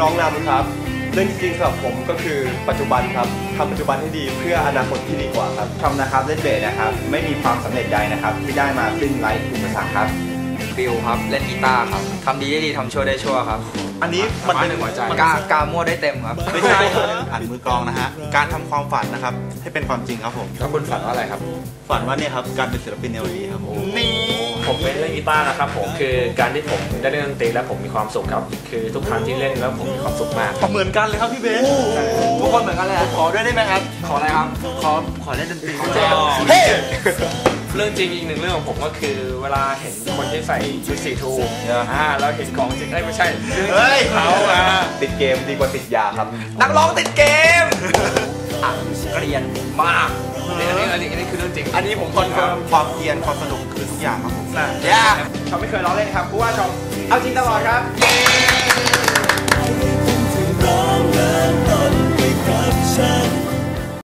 ร้องนำครับ เรื่องจริงๆสำหรับผมก็คือปัจจุบันครับทำปัจจุบันให้ดีเพื่ออนาคตที่ดีกว่าครับทอมนะครับเล่นเบสนะครับ ไม่มีความสำเร็จใดนะครับ ที่ได้มาซึ่งไร้อุปสรรคครับฟิลครับเล่นกีตาร์ครับทำดีได้ดีทำชั่วได้ชั่วครับ อันนี้มันเป็นหัวใจกล้ากล้ามั่วได้เต็มครับไม่ใช่อันมือกลองนะฮะการทำความฝันนะครับให้เป็นความจริงครับผมแล้วคุณฝันว่าอะไรครับ ฝันว่าเนี่ยครับการเป็นศิลปินเอลีครับผมนี่ ผมเป็นเล่นกีตาร์นะครับผมคือการที่ผมได้เล่นดนตรีแล้วผมมีความสุขครับ คือทุกครั้งที่เล่นแล้วผมมีความสุขมาก เหมือนกันเลยครับพี่เบสทุกคนเหมือนกันเลยขอด้วยได้ไหมครับ ขออะไรครับ ขอขอเล่นดนตรีเฮ้เรื่องจริงอีกหนึ่งเรื่องของผมก็คือเวลาเห็นคนที่ใส่ชุดสีทูอ่าเราเห็นของจริงเอ้ยไม่ใช่เรื่องจริงของเขาอะติดเกมดีกว่าติดยาครับ นักร้องติดเกมอะเกรียนมากอั นนี้อันนี้อันนี้คือเรื่องจริงอันนี้ผมคอนเฟิร์มความเพียรความสนุกคือทุกอย่างครับผมย่าชอมไม่เคยร้องเล่นครับเพราะว่าชอมเอาจริงตลอดครับ